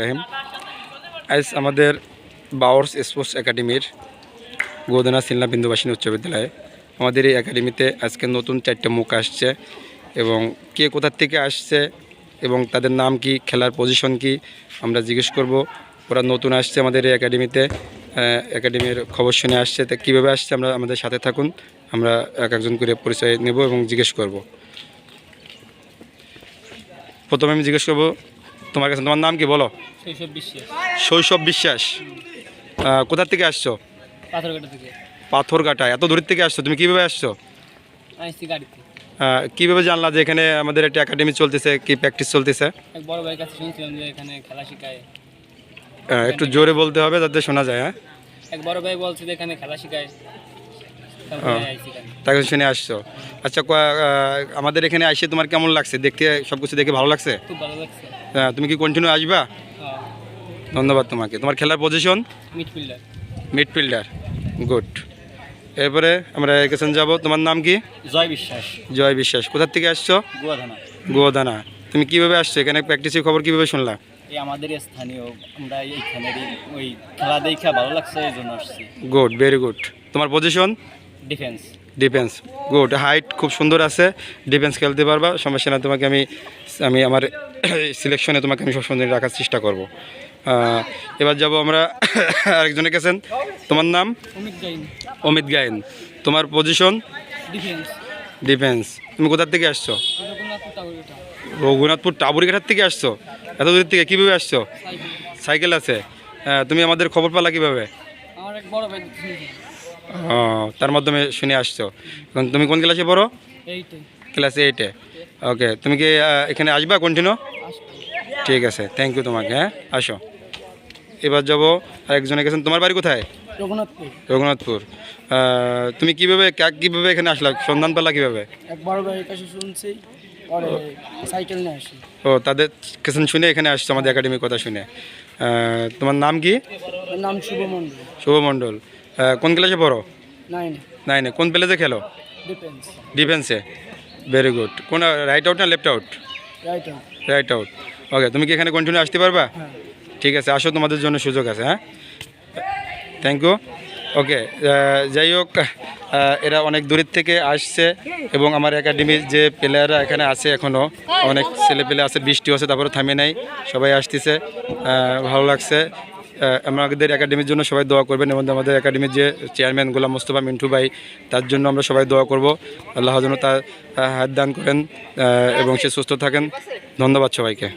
রহিম। আজ আমাদের বাওয়ার্স স্পোর্টস একাডেমির গোদনা সিলনা বিন্দুবাসিনী উচ্চ বিদ্যালয়ে। আমাদের এই একাডেমিতে আজকে নতুন চারটে মুখ আসছে এবং কে কোথার থেকে আসছে এবং তাদের নাম কি, খেলার পজিশন কি, আমরা জিজ্ঞেস করব। ওরা নতুন আসছে আমাদের এই একাডেমিতে। একাডেমির খবর শুনে আসছে। তা কীভাবে আসছে আমরা আমাদের সাথে থাকুন। আমরা এক একজন করে পরিচয় নেব এবং জিজ্ঞেস করব। প্রথমে আমি জিজ্ঞেস করব তোমার কাছে তোমার নাম কি বলো? শৈশব বিশ্বাস। কোথার থেকে আসছো? পাথরঘাটা এত দূরের থেকে আসছো তুমি কীভাবে আসছো? কীভাবে জানলা যে এখানে আমাদের একটা একাডেমি চলতেছে কি প্র্যাকটিস চলতেছে? একটু জোরে বলতে হবে যাতে শোনা যায় হ্যাঁ? এক বড় ভাই বলছে যে এখানে খেলা শেখায়। তাকে শুনে আসছো। আচ্ছা আমাদের এখানে আসে তোমার কেমন লাগছে? দেখতে সব কিছু দেখে ভালো লাগছে? আহ, তুমি কি কন্টিনিউ আসবা? ধন্যবাদ তোমাকে। তোমার খেলার পজিশন মিডফিল্ডার মিডফিল্ডার গুড এরপরে আমরা একেশন যাব। তোমার নাম কি? জয় বিশ্বাস। জয় বিশ্বাস। কোথার থেকে আসছো? গুয়াধানা গোদানা তুমি কীভাবে আসছো? এখানে প্র্যাকটিসের খবর কীভাবে শুনলা? এই আমাদের স্থানীয় আমরা এইখানেরই ওই খেলা দেখা ভালো লাগছে এই জন্য আসছি। গুড ভেরি গুড তোমার position defence defence good height খুব সুন্দর আছে। ডিফেন্স খেলতে পারবা। সমস্যা না তোমাকে আমি আমি আমার সিলেকশনে তোমাকে আমি সবসময় রাখার চেষ্টা করব। এবার যাব আমরা আরেকজনের কাছে। তোমার নাম? অমিত গাইন। অমিত গায়েন তোমার পজিশন ডিফেন্স ডিফেন্স তুমি কোথার থেকে আসছো? রঘুনাথপুর টাবুরিঘাটার থেকে আসছো? এত দূর থেকে কীভাবে আসছো? সাইকেল। আছে। তুমি আমাদের খবর পালা কীভাবে? আমার এক বড় ভাই ও, তার মাধ্যমে শুনে আসছো। এখন তুমি কোন ক্লাসে পড়ো? ক্লাস এইটে ওকে তুমি কি এখানে আসবা কন্টিনিউ ঠিক আছে থ্যাংক ইউ তোমাকে হ্যাঁ আসো। এবার যাব আরেকজনের কাছে। তোমার বাড়ি কোথায়? রঘুনাথপুর। রঘুনাথপুর। তুমি কীভাবে কীভাবে এখানে আসলা? সন্ধান পেলা কীভাবে? এক কাছে শুনছি সাইকেল নিয়ে আসি। ও তাদের কাছে শুনে এখানে আসছো আমাদের একাডেমির কথা শুনে। তোমার নাম কি? নাম শুভ মন্ডল শুভ মণ্ডল কোন ক্লাসে পড়ো? নাইন কোন প্লেসে খেলো? ডিফেন্সে ভেরি গুড কোন রাইট আউট না left out right right out okay তুমি কি এখানে কন্টিনিউ আসতে পারবা? হ্যাঁ। ঠিক আছে আসো তোমাদের জন্য সুযোগ আছে হ্যাঁ? থ্যাংক ইউ ওকে যাই হোক এরা অনেক দূরের থেকে আসছে এবং আমার একাডেমির যে প্লেয়াররা এখানে আছে এখনও অনেক ছেলে পেলে আছে বৃষ্টি হচ্ছে তারপরে থামে নাই সবাই আসতেছে ভালো লাগছে। আমাদের একাডেমির জন্য সবাই দোয়া করবেন এবং আমাদের একাডেমির যে চেয়ারম্যান গোলাম মোস্তফা মিন্টু ভাই, তার জন্য আমরা সবাই দোয়া করব। আল্লাহ যেন তার হাত দান করেন এবং সে সুস্থ থাকেন। ধন্যবাদ সবাইকে।